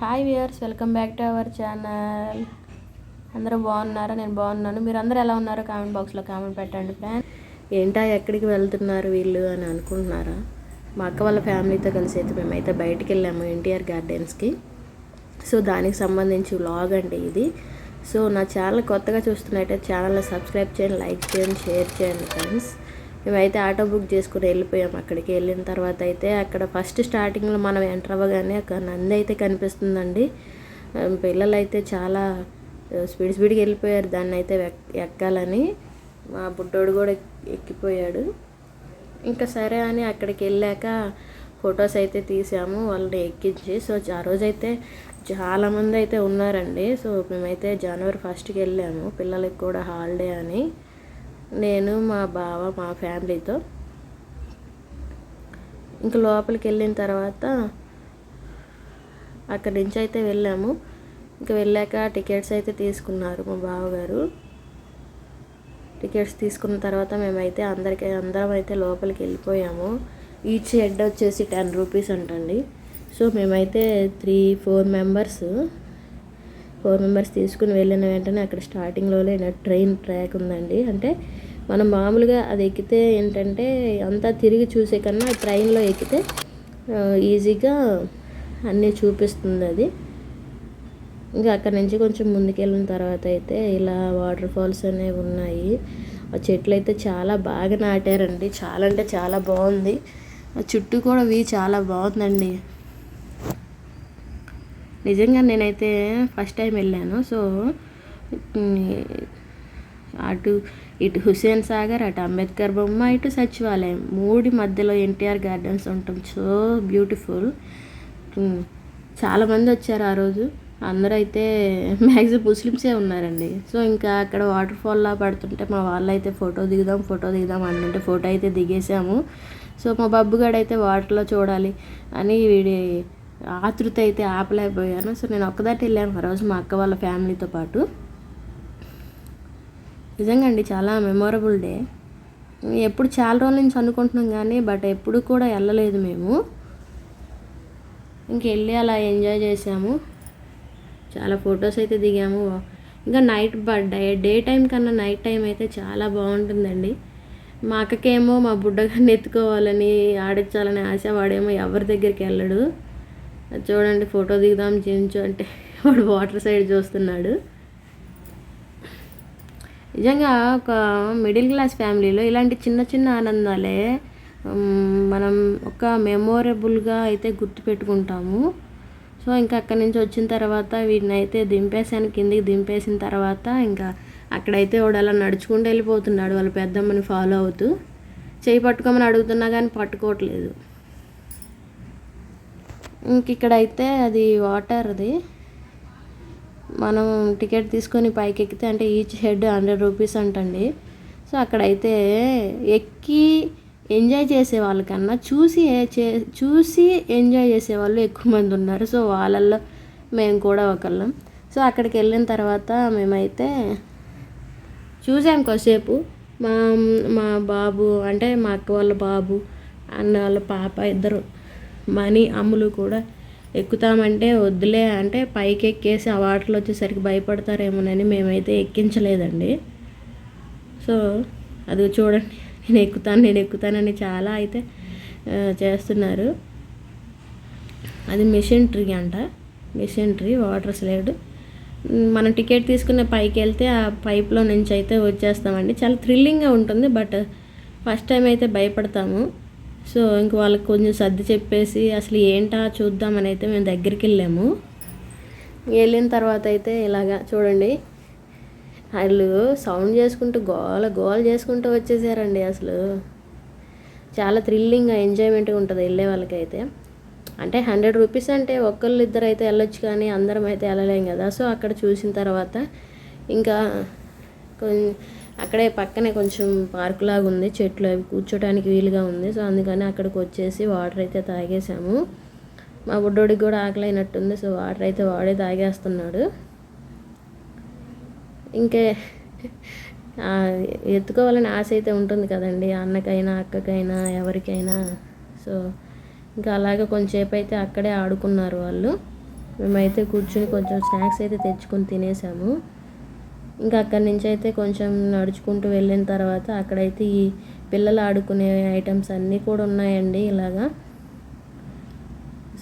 Hi viewers welcome back to our channel. అందరూ బాగున్నారా? నేను బాగున్నాను. మీరు అందరూ ఎలా ఉన్నారో కామెంట్ బాక్స్లో కామెంట్ పెట్టండి ఫ్రెండ్. ఏంటా ఎక్కడికి వెళ్తున్నారు వీళ్ళు అని అనుకుంటున్నారా? మా అక్క వాళ్ళ ఫ్యామిలీతో కలిసి అయితే మేమైతే బయటికి వెళ్ళాము ఎన్టీఆర్ గార్డెన్స్కి. సో దానికి సంబంధించి వ్లాగ్ అండి ఇది. సో నా ఛానల్ కొత్తగా చూస్తున్నట్టే ఛానల్ని సబ్స్క్రైబ్ చేయండి లైక్ చేయండి షేర్ చేయండి ఫ్రెండ్స్. మేమైతే ఆటో బుక్ చేసుకుని వెళ్ళిపోయాం అక్కడికి వెళ్ళిన తర్వాత అయితే అక్కడ ఫస్ట్ స్టార్టింగ్లో మనం ఎంటర్ అవ్వగానే అక్కడ నంది అయితే కనిపిస్తుందండి. పిల్లలైతే చాలా స్పీడ్ స్పీడ్గా వెళ్ళిపోయారు దాన్ని అయితే ఎక్- ఎక్కాలని. మా బుడ్డోడు కూడా ఎక్కిపోయాడు. ఇంకా సరే అని అక్కడికి వెళ్ళాక ఫొటోస్ అయితే తీసాము వాళ్ళని ఎక్కించి. సో ఆ రోజైతే చాలామంది అయితే ఉన్నారండి. సో మేమైతే జనవరి ఫస్ట్కి వెళ్ళాము పిల్లలకి కూడా హాలిడే అని. నేను మా బావ మా ఫ్యామిలీతో. ఇంకా లోపలికి వెళ్ళిన తర్వాత అక్కడి నుంచి అయితే వెళ్ళాము. ఇంకా వెళ్ళాక టికెట్స్ అయితే తీసుకున్నారు మా బావగారు. టికెట్స్ తీసుకున్న తర్వాత మేమైతే అందరికీ అందరం అయితే లోపలికి వెళ్ళిపోయాము. ఈచ్ హెడ్ వచ్చేసి టెన్ రూపీస్ అంటండి. సో మేమైతే three four members four members తీసుకుని వెళ్ళిన వెంటనే అక్కడ స్టార్టింగ్లోనే ట్రైన్ ట్రాక్ ఉందండి. అంటే మనం మామూలుగా అది ఎక్కితే ఏంటంటే అంతా తిరిగి చూసే కన్నా ట్రైన్లో ఎక్కితే ఈజీగా అన్నీ చూపిస్తుంది అది. ఇంకా అక్కడ నుంచి కొంచెం ముందుకెళ్ళిన తర్వాత అయితే ఇలా వాటర్ ఫాల్స్ అనేవి ఉన్నాయి. ఆ చెట్లు అయితే చాలా బాగా నాటారండి. చాలా అంటే చాలా బాగుంది. ఆ చుట్టూ కూడా వీ చాలా బాగుందండి. నిజంగా నేనైతే ఫస్ట్ టైం వెళ్ళాను. సో అటు ఇటు హుస్సేన్ సాగర్ అటు అంబేద్కర్ బొమ్మ ఇటు సచివాలయం. మూడి మధ్యలో ఎన్టీఆర్ గార్డెన్స్ ఉంటాం సో బ్యూటిఫుల్. చాలామంది వచ్చారు ఆ రోజు. అందరూ అయితే మ్యాక్సిమం ముస్లిమ్సే ఉన్నారండి. సో ఇంకా అక్కడ వాటర్ ఫాల్లా పడుతుంటే మా వాళ్ళు అయితే ఫోటో దిగుదాం ఫోటో దిగుదాం అంటే ఫోటో అయితే దిగేసాము సో మా బబ్బుగాడు అయితే వాటర్లో చూడాలి అని వీడి ఆతృత అయితే ఆపలేకపోయాను. సో నేను ఒక్కదాటి వెళ్ళాను ఆ రోజు మా అక్క వాళ్ళ ఫ్యామిలీతో పాటు. నిజంగా అండి చాలా మెమొరబుల్ డే ఎప్పుడు చాలా రోజుల నుంచి అనుకుంటున్నాం కానీ బట్ ఎప్పుడు కూడా వెళ్ళలేదు మేము. ఇంకెళ్ళి అలా ఎంజాయ్ చేసాము. చాలా ఫొటోస్ అయితే దిగాము. ఇంకా నైట్ డే డే టైం కన్నా నైట్ టైం అయితే చాలా బాగుంటుందండి. మా అక్కకేమో మా బుడ్డగాన్ని ఎత్తుకోవాలని ఆడించాలని ఆశ వాడేమో ఎవరి దగ్గరికి వెళ్ళడు. అది చూడండి ఫోటో దిగుదాం జించు అంటే వాడు వాటర్ సైడ్ చూస్తున్నాడు. నిజంగా ఒక మిడిల్ క్లాస్ ఫ్యామిలీలో ఇలాంటి చిన్న చిన్న ఆనందాలే మనం ఒక మెమొరబుల్గా అయితే గుర్తుపెట్టుకుంటాము సో ఇంకా అక్కడి నుంచి వచ్చిన తర్వాత వీటిని అయితే దింపేసాను కిందికి దింపేసిన తర్వాత ఇంకా అక్కడైతే వాడు అలా నడుచుకుంటూ వెళ్ళిపోతున్నాడు వాళ్ళ పెద్దమ్మని ఫాలో అవుతూ. చేయి పట్టుకోమని అడుగుతున్నా కానీ పట్టుకోవట్లేదు. ఇంక ఇక్కడైతే అది వాటర్ది మనం టికెట్ తీసుకొని పైకి ఎక్కితే అంటే ఈచ్ హెడ్ హండ్రెడ్ రూపీస్ అంటండి. సో అక్కడైతే ఎక్కి ఎంజాయ్ చేసే వాళ్ళకన్నా చూసి చే- చూసి ఎంజాయ్ చేసే వాళ్ళు ఎక్కువ మంది ఉన్నారు. సో వాళ్ళల్లో మేము కూడా ఒకళ్ళం. సో అక్కడికి వెళ్ళిన తర్వాత మేమైతే చూసాం కొద్దిసేపు. మా మా బాబు అంటే మా అక్క వాళ్ళ బాబు అన్న వాళ్ళ పాప ఇద్దరు మనీ అమ్ములు కూడా ఎక్కుతామంటే వద్దులే అంటే పైకి ఎక్కేసి ఆ వాటర్లో వచ్చేసరికి భయపడతారేమోనని మేమైతే ఎక్కించలేదండి. సో అది చూడండి నేను ఎక్కుతాను నేను ఎక్కుతానని చాలా అయితే చేస్తున్నారు. అది మిషన్ ట్రీ అంట. Mission tree water slide. మనం టికెట్ తీసుకున్న పైకి వెళ్తే ఆ పైప్లో నుంచి అయితే వచ్చేస్తామండి. చాలా థ్రిల్లింగ్గా ఉంటుంది బట్ ఫస్ట్ టైం అయితే భయపడతాము. సో ఇంక వాళ్ళకి కొంచెం సర్ది చెప్పేసి అసలు ఏంటా చూద్దామని అయితే మేము దగ్గరికి వెళ్ళాము. వెళ్ళిన తర్వాత అయితే ఇలాగా చూడండి వాళ్ళు సౌండ్ చేసుకుంటూ గోల గోల చేసుకుంటూ వచ్చేసారండి అసలు. చాలా థ్రిల్లింగ్గా ఎంజాయ్మెంట్గా ఉంటుంది వెళ్ళే వాళ్ళకైతే. అంటే హండ్రెడ్ రూపీస్ అంటే ఒక్కళ్ళు ఇద్దరు అయితే వెళ్ళొచ్చు కానీ అందరం అయితే వెళ్ళలేం కదా. సో అక్కడ చూసిన తర్వాత ఇంకా కొంచెం అక్కడే పక్కనే కొంచెం పార్క్ లాగా ఉంది చెట్లు అవి కూర్చోడానికి వీలుగా ఉంది. సో అందుకని అక్కడికి వచ్చేసి వాటర్ అయితే తాగేసాము. మా బుడ్డోడికి కూడా ఆకలి అయినట్టుంది సో వాటర్ అయితే వాడే తాగేస్తున్నాడు. ఇంకే ఎత్తుకోవాలని ఆశ అయితే ఉంటుంది కదండి అన్నకైనా అక్కకైనా ఎవరికైనా. సో ఇంకా అలాగే కొంచెంసేపు అయితే అక్కడే ఆడుకున్నారు వాళ్ళు. మేమైతే కూర్చుని కొంచెం స్నాక్స్ అయితే తెచ్చుకొని తినేసాము. ఇంకా అక్కడి నుంచి అయితే కొంచెం నడుచుకుంటూ వెళ్ళిన తర్వాత అక్కడైతే ఈ పిల్లలు ఆడుకునే ఐటమ్స్ అన్నీ కూడా ఉన్నాయండి ఇలాగా.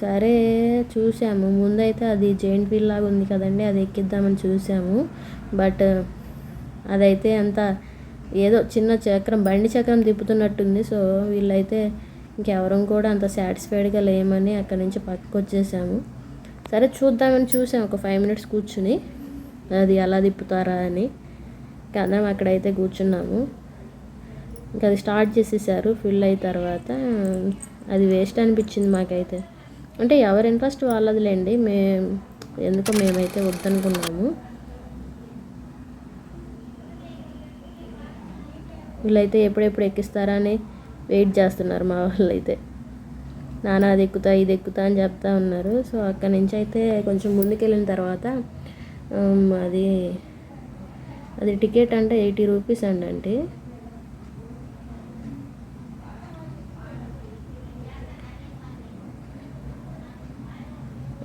సరే చూసాము ముందైతే అది జెయింట్ వీల్ లాగా ఉంది కదండి అది ఎక్కిద్దామని చూసాము బట్ అదైతే అంత ఏదో చిన్న చక్రం బండి చక్రం తిప్పుతున్నట్టుంది. సో వీళ్ళైతే ఇంకెవరం కూడా అంత సాటిస్ఫైడ్గా లేమని అక్కడి నుంచి పక్కకు వచ్చేసాము సరే చూద్దామని చూసాం ఒక ఫైవ్ మినిట్స్ కూర్చుని. అది ఎలా తిప్పుతారా అని. కదా అక్కడైతే కూర్చున్నాము. ఇంకా అది స్టార్ట్ చేసేసారు ఫిల్ అయిన తర్వాత అది వేస్ట్ అనిపించింది మాకైతే. అంటే ఎవరి ఇంట్రెస్ట్ వాళ్ళదిలేండి మే ఎందుకో మేమైతే వద్దనుకున్నాము. వీళ్ళైతే ఎప్పుడెప్పుడు ఎక్కిస్తారా అని వెయిట్ చేస్తున్నారు మా వాళ్ళు అయితే నాన్న అది ఎక్కుతా ఇది ఎక్కుతా అని చెప్తా ఉన్నారు. సో అక్కడి నుంచి అయితే కొంచెం ముందుకెళ్ళిన తర్వాత అది అది టికెట్ అంటే ఎయిటీ రూపీస్ అండి అంటే.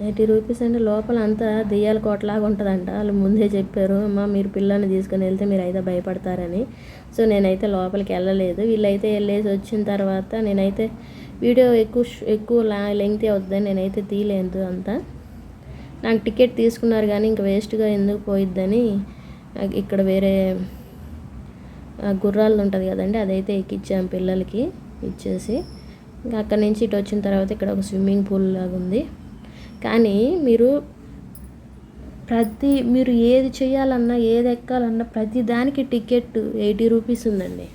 ఎయిటీ రూపీస్ అంటే లోపల అంతా దెయ్యాల కోటలాగా ఉంటుందంట. వాళ్ళు ముందే చెప్పారు అమ్మ మీరు పిల్లల్ని తీసుకొని వెళ్తే మీరు అయితే భయపడతారని. సో నేనైతే లోపలికి వెళ్ళలేదు. వీళ్ళైతే వెళ్ళేసి వచ్చిన తర్వాత నేనైతే వీడియో ఎక్కువ ష్- ఎక్కువ లెంగ్తీ అవుతుందని నేనైతే తీయలేదు అంతా. నాకు టికెట్ తీసుకున్నారు కానీ ఇంక వేస్ట్గా ఎందుకు పోయిద్దని ఇక్కడ వేరే గుర్రాలు ఉంటుంది కదండి అదైతే ఎక్కిచ్చాం పిల్లలకి ఇచ్చేసి. ఇంకా అక్కడి నుంచి ఇటు వచ్చిన తర్వాత ఇక్కడ ఒక స్విమ్మింగ్ పూల్ లాగా ఉంది. కానీ మీరు ప్రతి మీరు ఏది చేయాలన్నా ఏది ఎక్కాలన్నా ప్రతి దానికి టికెట్ ఎయిటీ రూపీస్ ఉందండి.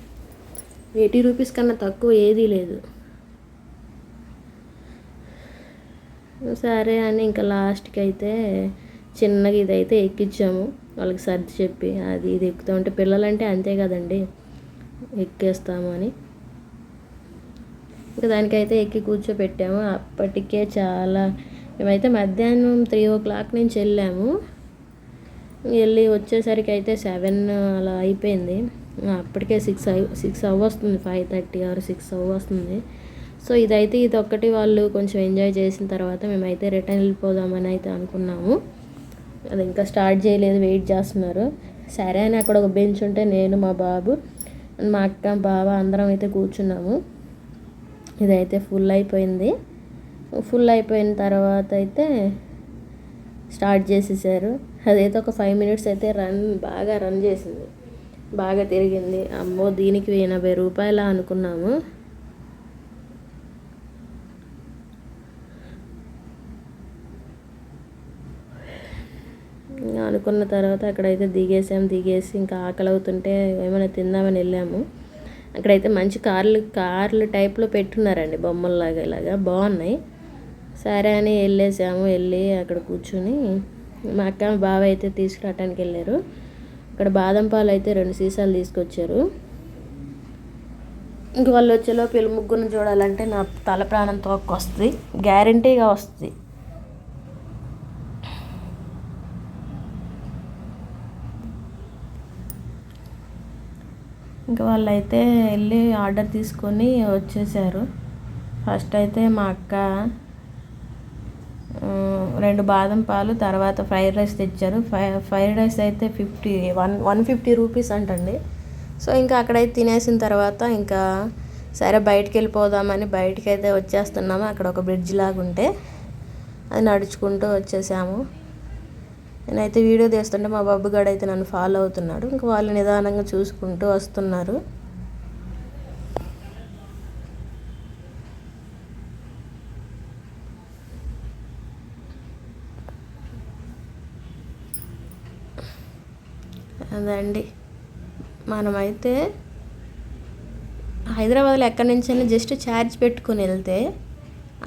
ఎయిటీ రూపీస్ కన్నా తక్కువ ఏదీ లేదు. సరే అని ఇంకా లాస్ట్కి అయితే చిన్నగా ఇదైతే ఎక్కించాము వాళ్ళకి సర్ది చెప్పి అది ఇది ఎక్కుతూ ఉంటే పిల్లలంటే అంతే కదండి ఎక్కేస్తాము అని. ఇంకా దానికైతే ఎక్కి కూర్చోపెట్టాము. అప్పటికే చాలా మేమైతే మధ్యాహ్నం త్రీ ఓ క్లాక్ నుంచి వెళ్ళాము. వెళ్ళి వచ్చేసరికి అయితే సెవెన్ అలా అయిపోయింది. అప్పటికే సిక్స్ అయి సిక్స్ అవ్ వస్తుంది ఫైవ్ థర్టీ ఆర్ సిక్స్ అవ్ వస్తుంది సో ఇదైతే ఇది ఒక్కటి వాళ్ళు కొంచెం ఎంజాయ్ చేసిన తర్వాత మేమైతే రిటర్న్ వెళ్ళిపోదామని అయితే అనుకున్నాము. అది ఇంకా స్టార్ట్ చేయలేదు వెయిట్ చేస్తున్నారు. సరే అని అక్కడ ఒక బెంచ్ ఉంటే నేను మా బాబు మా అక్క బావ అందరం అయితే కూర్చున్నాము. ఇదైతే ఫుల్ అయిపోయింది. ఫుల్ అయిపోయిన తర్వాత అయితే స్టార్ట్ చేసేసారు. అదైతే ఒక ఫైవ్ మినిట్స్ అయితే రన్ బాగా రన్ చేసింది. బాగా తిరిగింది. అమ్మో దీనికి ఎనభై రూపాయల అనుకున్నాము. పడుకున్న తర్వాత అక్కడైతే దిగేసాం దిగేసి ఇంకా ఆకలి అవుతుంటే ఏమైనా తిందామని వెళ్ళాము. అక్కడైతే మంచి కార్లు కార్లు టైప్లో పెట్టున్నారండి బొమ్మల్లాగా ఇలాగా. బాగున్నాయి. సరే అని వెళ్ళేసాము వెళ్ళి అక్కడ కూర్చుని మా అక్క బావ అయితే తీసుకురావటానికి వెళ్ళారు. అక్కడ బాదం పాలు అయితే రెండు సీసాలు తీసుకొచ్చారు. ఇంక వాళ్ళు వచ్చేలోపు వీళ్ళు ముగ్గురిని చూడాలంటే నా తల ప్రాణం తోక్కొస్తుంది. గ్యారంటీగా వస్తుంది. ఇంకా వాళ్ళైతే వెళ్ళి ఆర్డర్ తీసుకొని వచ్చేసారు. ఫస్ట్ అయితే మా అక్క రెండు బాదం పాలు తర్వాత ఫ్రైడ్ రైస్ తెచ్చారు. ఫ్రై ఫ్రైడ్ రైస్ అయితే fifty one one fifty rupees అంటండి. సో ఇంకా అక్కడైతే తినేసిన తర్వాత ఇంకా సరే బయటికి వెళ్ళిపోదామని బయటికి అయితే వచ్చేస్తున్నాము. అక్కడ ఒక బ్రిడ్జ్ లాగా ఉంటే అది నడుచుకుంటూ వచ్చేసాము. నేనైతే వీడియో తీస్తుంటే మా బాబు గాడు అయితే నన్ను ఫాలో అవుతున్నాడు. ఇంకా వాళ్ళు నిదానంగా చూసుకుంటూ వస్తున్నారు. అదండి. మనమైతే హైదరాబాద్లో ఎక్కడి నుంచైనా జస్ట్ ఛార్జ్ పెట్టుకుని వెళ్తే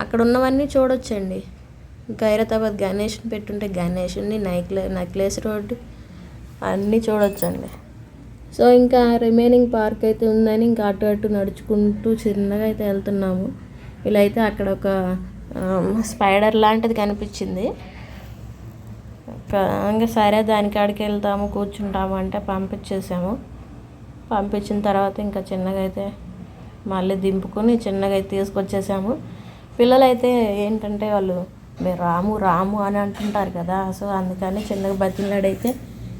అక్కడ ఉన్నవన్నీ చూడొచ్చండి. ఖైరతాబాద్ గణేష్ని పెట్టుంటే గణేష్ని నైక్లే నెక్లెస్ రోడ్ అన్నీ చూడొచ్చండి. సో ఇంకా రిమైనింగ్ పార్క్ అయితే ఉందని ఇంకా అటు అటు నడుచుకుంటూ చిన్నగా అయితే వెళ్తున్నాము. ఇలా అయితే అక్కడ ఒక స్పైడర్ లాంటిది కనిపించింది. ఇంకా సరే దాని కాడికి వెళ్తాము కూర్చుంటాము అంటే పంపించేసాము. పంపించిన తర్వాత ఇంకా చిన్నగా అయితే మళ్ళీ దింపుకొని చిన్నగా అయితే తీసుకొచ్చేసాము. పిల్లలైతే ఏంటంటే వాళ్ళు మీరు రాము రాము అని అంటుంటారు కదా. సో అందుకని చిన్నగా బతిలాడైతే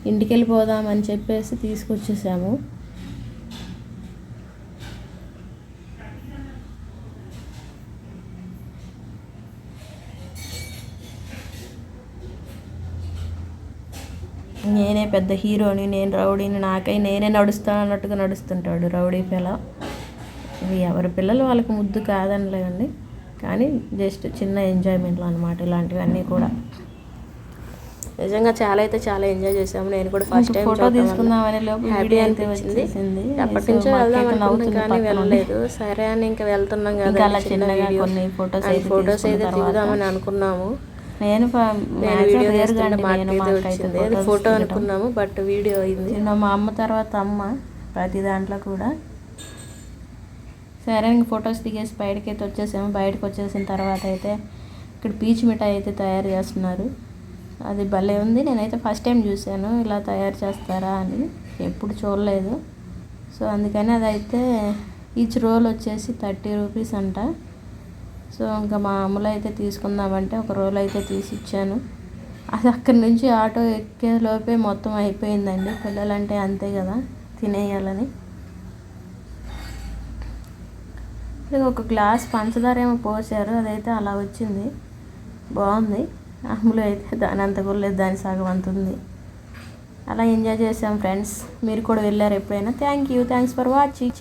ఇంటికి వెళ్ళిపోదామని చెప్పేసి తీసుకొచ్చేసాము. నేనే పెద్ద హీరోని నేను రౌడీని నాకై నేనే నడుస్తాను అన్నట్టుగా నడుస్తుంటాడు రౌడీ పిల్ల. ఇది ఎవరి పిల్లలు? వాళ్ళకి ముద్దు కాదనిలేదండి. కానీ జస్ట్ చిన్న ఎంజాయ్మెంట్లు అనమాట ఇలాంటివన్నీ కూడా. నిజంగా చాలా అయితే చాలా ఎంజాయ్ చేసాము. నేను కూడా ఫస్ట్ టైం ఫోటో తీసుకుందామనే లోపు హ్యాపీ అనిపించింది. అప్పటి నుంచో వెళ్దాం అనుకున్నాం కానీ. వెళ్ళలేదు. సరే అని ఇంకా వెళ్తున్నాం కదా అలా చిన్న కొన్ని ఫొటోస్ ఫొటోస్ అయితే దిగుదామని అనుకున్నాము. నేను నేను వీడియో చేస్తుంటే వచ్చింది. ఫోటో. అనుకున్నాము బట్ వీడియో అయింది. మా అమ్మ తర్వాత అమ్మ ప్రతి దాంట్లో కూడా సరే ఇంక ఫొటోస్ దిగేసి బయటకి అయితే వచ్చేసాము. బయటకు వచ్చేసిన తర్వాత అయితే ఇక్కడ పీచు మిఠాయి అయితే తయారు చేస్తున్నారు. అది భలే ఉంది. నేనైతే ఫస్ట్ టైం చూశాను. ఇలా తయారు చేస్తారా అని ఎప్పుడు చూడలేదు. సో అందుకని అదైతే ఈచ్ రోల్ వచ్చేసి థర్టీ రూపీస్ అంట. సో ఇంకా మా అమ్మలో అయితే తీసుకుందామంటే ఒక రోల్ అయితే తీసి ఇచ్చాను అది అక్కడి నుంచి ఆటో ఎక్కే లోపే మొత్తం అయిపోయిందండి. పిల్లలంటే అంతే కదా తినేయాలని. ఇది ఒక గ్లాస్ పంచదార ఏమో పోసారు అదైతే అలా వచ్చింది. బాగుంది. అమ్ములు అయితే దాని అంత కూడా లేదు దాని సగం అంత ఉంది. అలా ఎంజాయ్ చేసాం ఫ్రెండ్స్ మీరు కూడా వెళ్ళారు ఎప్పుడైనా. Thank you thanks for watching